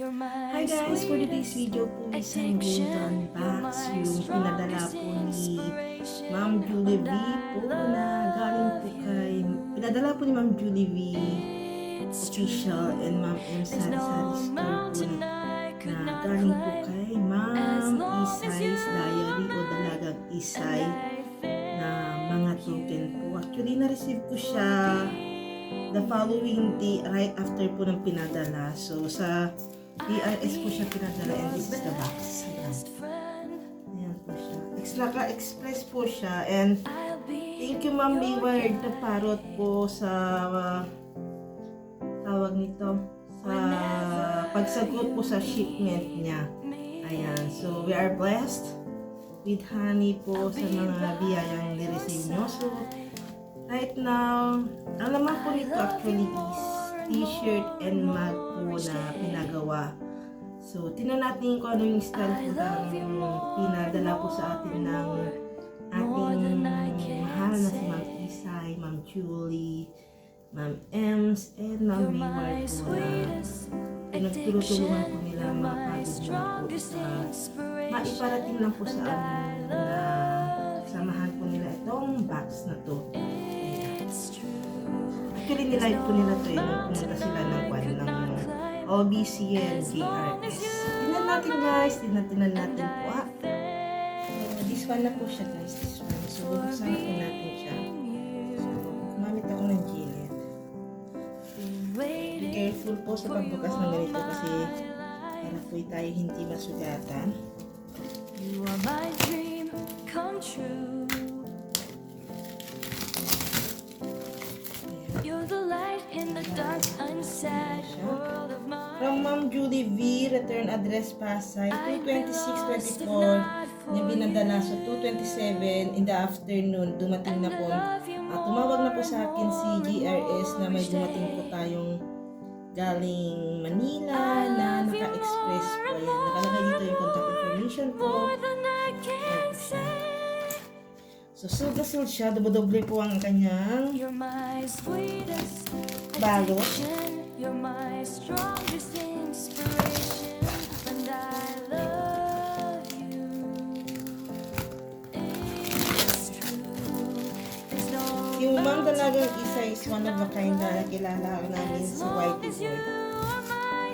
Hi guys! For today's video po is ang golden box yung pinadala po ni Ma'am Julie V po na galing po kay pinadala po ni Ma'am Julie V official and Ma'am M Sari Sari Store po na, na galing po kay Ma'am Isay's Diary o Dalagang Isay na mga token po. Actually, na-receive ko siya the following day right after po ng pinadala. So, sa PRS po siya pinadala and this is the box. Ayan. Ayan po siya. Extra express po siya and thank you Ma'am Mayward na parot po sa uh, tawag nito sa pagsagot po sa shipment niya. Ayan. So, we are blessed with honey po sa mga biyayang ni-receive nyo. So, right now, ang laman po nito actually is t-shirt and mug po na pinagawa. So, tinan natin kung ano yung style po ng pinadala po sa atin ng ating mahal na si Ma'am Isay, Ma'am Julie, Ma'am Ems, and Ma'am Mayward po na pinagtulong-tulungan po nila mga na po sa maiparating lang po sa amin na samahan po nila itong box na to. Actually, nilive po nila to eh. nung Pumunta sila ng kwan ng OBCN JRS. Tingnan natin guys. Tingnan, natin po ah. This one na po siya guys. This one. So, bubuksan na po natin siya. So, kumamit ako ng Gillette. Be careful po sa pagbukas ng ganito kasi para po tayo hindi masugatan. You are my dream come true. From Ma'am Julie V, return address Pasay, 226-24, niya binadala. So, 227 in the afternoon, dumating na po. At tumawag na po sa akin si GRS na may dumating po tayong galing Manila na naka-express po. Ayan, nakalagay dito yung contact information po. So, sealed siya. Doble-doble po ang kanyang balot. Yung Ma'am Dalagang Isa is one of a kind na kilala namin sa White Boy.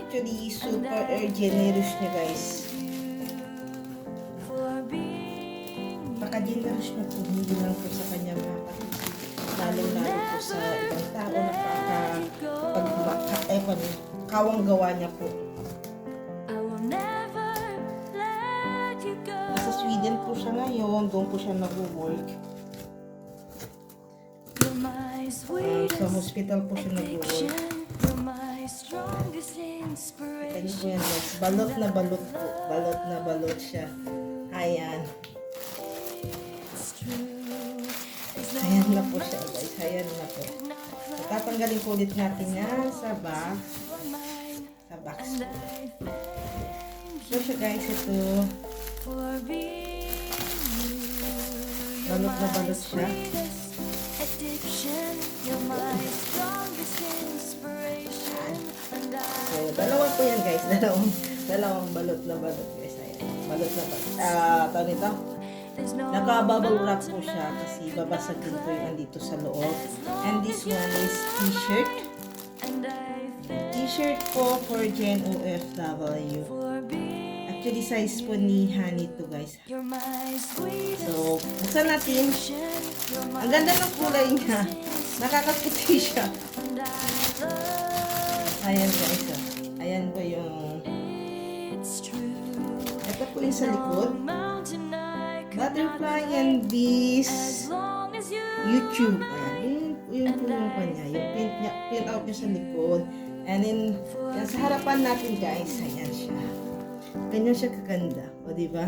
Actually, super uh, generous niya guys. Lalo-lalo po sa ibang tao na paka pag eh, kawang gawa niya po. Nasa Sweden po siya ngayon, doon po siya nag-work. Uh, sa hospital po siya nag-work. Kanya po yan guys. Balot na balot po. Balot na balot siya. Ayan. It's true. Ayan na po siya guys. Ayan na po. Tatanggalin po ulit natin yan sa box. Sa box So siya guys, ito. Balot na balot siya. So, dalawa po yan guys. Dalawang, dalawang balot na balot guys. Ayan. Balot na balot. Ah, tawag nito. Naka-bubble wrap po siya kasi babasagin po yung andito sa loob. And this one is t-shirt. T-shirt po for Gen OFW. Actually, size po ni Honey to guys. So, buksan natin. Ang ganda ng kulay niya. Nakakaputi siya. Ayan guys. ah. Ayan po yung... Ito po yung sa likod. Butterfly and bees. YouTube. Ayan. Yun, yun po yung kanya. Yung print, niya, print out niya sa likod. And then, yan sa harapan natin guys. Ayan siya. Ganyan siya kaganda. O, di ba?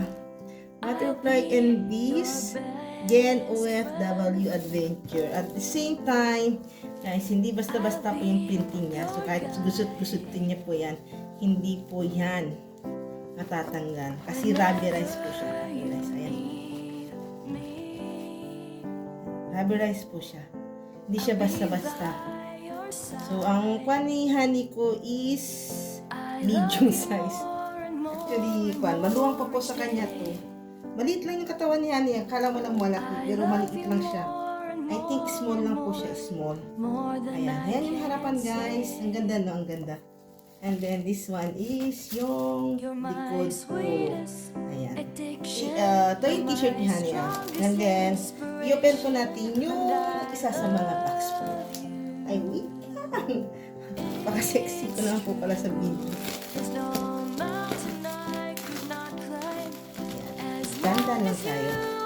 Butterfly and bees. Gen OFW Adventure. At the same time, guys, hindi basta-basta po yung printing niya. So, kahit gusot-gusutin niya po yan, hindi po yan matatanggal. Kasi rubberized po siya. Rubberized. Ayan. Rubberized po siya. Hindi siya basta-basta. So, ang kwan ni honey ko is medium size. Actually, kwan, maluwang pa po sa kanya to. Maliit lang yung katawan niya niya. Kala mo lang malaki, pero maliit lang siya. I think small lang po siya, small. Ayan, ayan yung harapan guys. Ang ganda no, ang ganda. And then this one is yung likod po. Ayan. I- Uh, ito yung t-shirt ni Honey ah. And then, i-open po natin yung isa sa mga box po. Ay, wait lang. Baka sexy ko naman po pala sa video. Dandan lang tayo.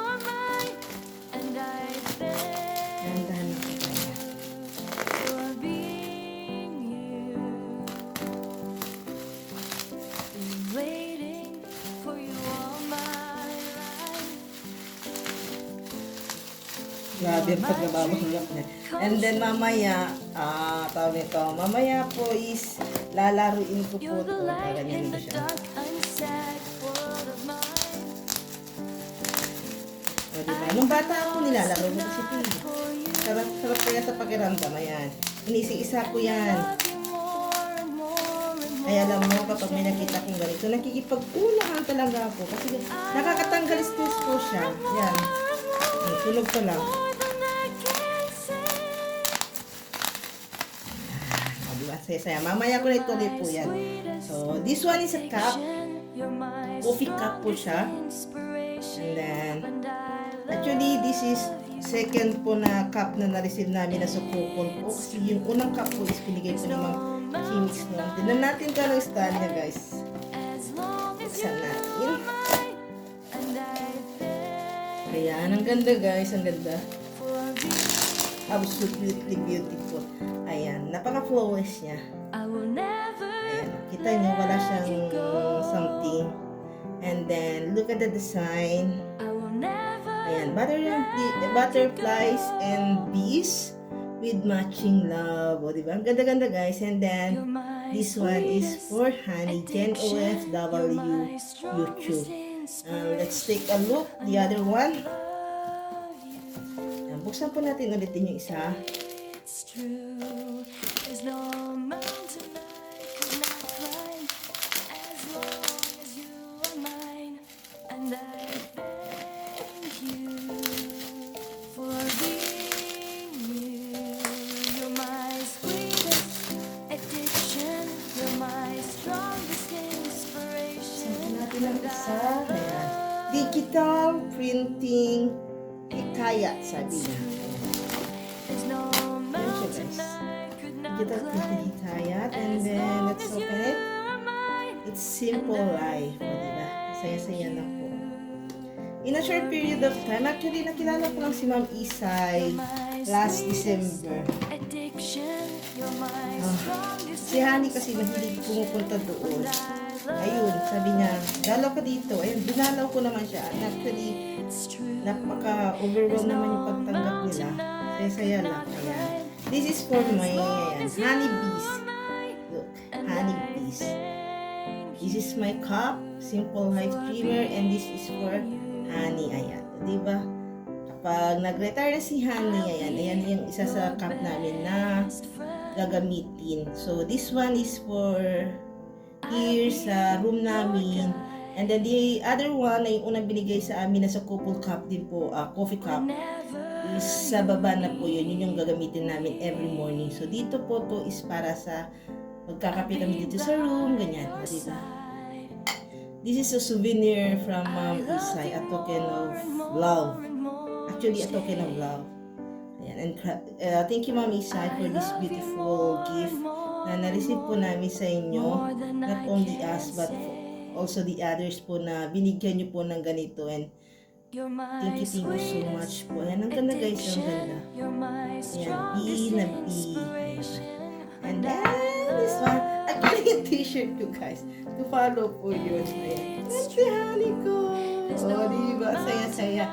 Grabe ang pagbababanggap niya. And then mamaya, ah, tawag nito, mamaya po is lalaruin ko po ito. Kaganyan ko siya. O, diba? Nung bata ako, nilalaro ko. For you, Sarap, sarap kaya sa pakiramdam. Ayan. Inisi-isa ko yan. Ay, alam mo, kapag may nakita kong ganito, nakikipagkunahan talaga ako. Kasi nakakatanggal stress ko siya. Yan. Tulog pa lang. Saya-saya. Mamaya ko na ituloy po yan. So, this one is a cup. Coffee cup po siya. And then, actually, this is second po na cup na na-receive namin na sukukol po. Kasi yung unang cup po is pinigay po ni Ma'am Chimix noon. Tignan natin ano yung stand niya, guys. Buksan natin. Ayan, ang ganda guys, ang ganda. Absolutely beautiful. Napaka-flawless niya. Ayan, kita niyo, wala siyang something. And then, look at the design. Ayan, butter butterflies and bees with matching love. O, diba? Ang ganda-ganda guys. And then, this one is for Honey, Gen OFW YouTube. Uh, let's take a look. The other one. Ayan, buksan po natin ulit din yung isa. It's true. There's no mountain I could not climb as long as you are mine. And I thank you for being you. You're my sweetest addiction. You're my strongest inspiration. Natin ang Digital printing hikayat, sabi niya. There's no not Digital printing climb. hikayat. And then, let's open it. It's simple life. O, diba? Saya-saya na po. In a short period of time, actually, nakilala ko lang si Ma'am Isay last December. Strongest Si Hani kasi mahilig pumupunta doon. Ayun, sabi niya, dalaw ka dito. Ayun, dinalaw ko naman siya. And actually, napaka-overwhelm naman yung pagtanggap nila. Saya-saya lang. Ayan. This is for my ayan, honey bees. Look, honey bees. This is my cup, simple life trimmer, and this is for honey. Ayan. Di ba? Kapag nag-retire na si honey, ayan, ayan yung isa sa cup namin na gagamitin. So, this one is for here sa room namin. And then the other one ay yung unang binigay sa amin na sa couple cup din po, ah, coffee cup. Sa baba na po yun, yun yung gagamitin namin every morning. So dito po to is para sa magkakape kami dito sa room, ganyan. Diba? This is a souvenir from Mom Isay, a token of love. Actually, a token of love. Ayan, and uh, thank you Mom Isay for this beautiful gift na na-receive po namin sa inyo. Not only us, but also the others po na binigyan nyo po ng ganito. And thank you, thank you so much po. Ayan, ang ganda guys, ang ganda. Ayan, B na B. And then, this one, actually yung t-shirt ko guys. To follow po yun. Ayan. At si Honey ko. O, diba? Saya-saya.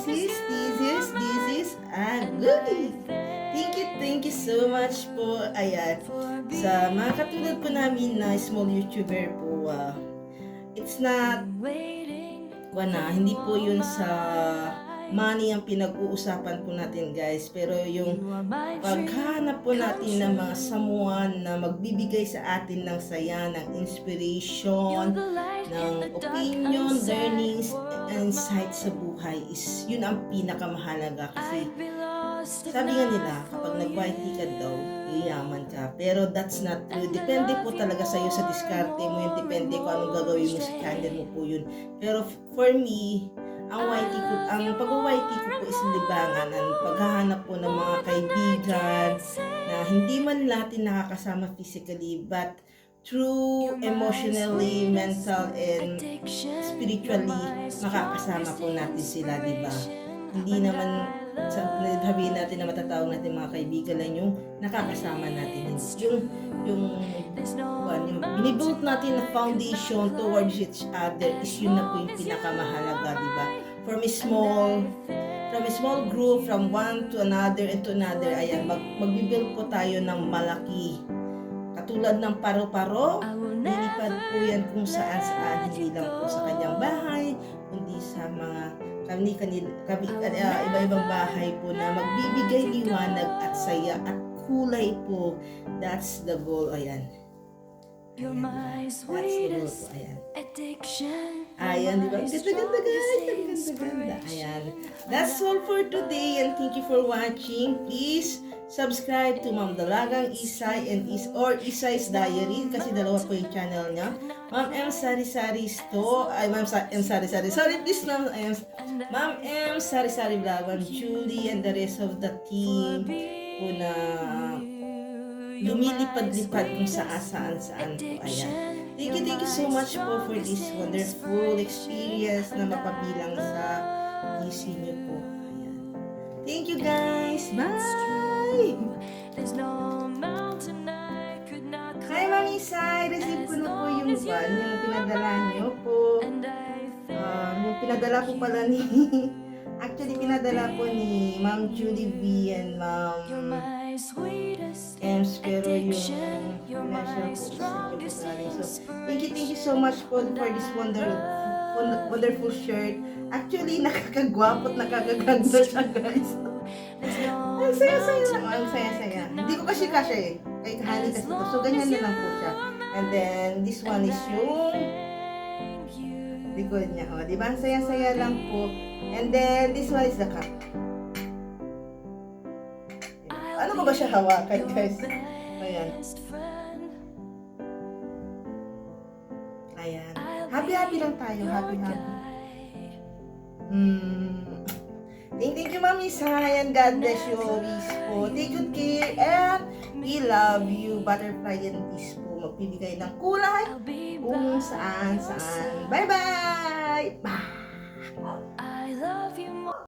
This is, this is, this is, ah, goodie. Thank you, thank you so much po. Ayan. Sa mga katulad po namin na small YouTuber po, not, waiting na, hindi po yun sa money ang pinag-uusapan po natin guys. Pero yung paghanap po natin ng mga someone na magbibigay sa atin ng saya, ng inspiration, ng opinion, learnings, and insight sa buhay is yun ang pinakamahalaga. Kasi sabi nga nila, kapag tea ka daw, yayaman ka. Pero that's not true. Depende po talaga sa'yo sa diskarte mo yun. Depende kung anong gagawin mo sa calendar mo po yun. Pero for me, ang tea ko, ang tea ko po is libangan. Ang paghahanap po ng mga kaibigan na hindi man natin nakakasama physically, but through emotionally, mental, and spiritually, makakasama po natin sila, di ba? Hindi naman sa sabihin natin na matatawag natin mga kaibigan lang yung nakakasama natin. Yung, yung, kuwan, yung binibuild natin na foundation towards each other is yun na po yung pinakamahalaga, di ba? From a small, from a small group, from one to another and to another, ayan, mag, magbibuild po tayo ng malaki. Katulad ng paro-paro, Lilipad po yan kung saan saan, hindi lang po sa kanyang bahay, kani kanil kami uh, iba-ibang bahay po na magbibigay liwanag at saya at kulay po. That's the goal. Ayan. You're Ayan, my That's the goal po. sweetest Ayan. addiction. Ayan, di ba? Ganda-ganda guys. Ganda-ganda. Ayan. That's all for today and thank you for watching. Please subscribe to Ma'am Dalagang Isay and Is or Isay's Diary kasi dalawa po yung channel niya. Ma'am M. Sari Sari Sto. Ay, Ma'am Sa M. Sari Sari. Sorry, please, Ma'am M. Ma'am M. Sari Sari Vlogan, Julie, and the rest of the team po na lumilipad-lipad kung saan-saan saan po. Ayan. Thank you, thank you so much po for this wonderful experience na mapabilang sa GC niyo po. Ayan. Thank you guys. Bye! Hi, Mami Sai! Receive ko na po yung ban, yung pinadala niyo po. Um, yung pinadala po pala ni... Actually, pinadala po ni Ma'am Julie V and Ma'am my sweetest yung addiction. You're my strongest. So, thank you, thank you so much po for this wonder, won- wonderful shirt. Actually, nakakagwapo at nakakaganda siya, guys. Ang saya-saya lang. Ang saya-saya. Hindi ko kasi kasya eh. Kay kahali kasi ito. So, ganyan na lang po siya. And then, this one is yung likod niya. O, di ba? Ang saya-saya lang po. And then, this one is the cup. Ano ko ba siya hawakan, guys? Ayan. Ayan. Happy-happy lang tayo. Happy-happy. Hmm. Thank, thank you, Mami Sai, and God bless you always po. Take good care, and we love you. Butterfly and Peace po. Magbibigay ng kulay kung saan saan. Bye-bye! Bye!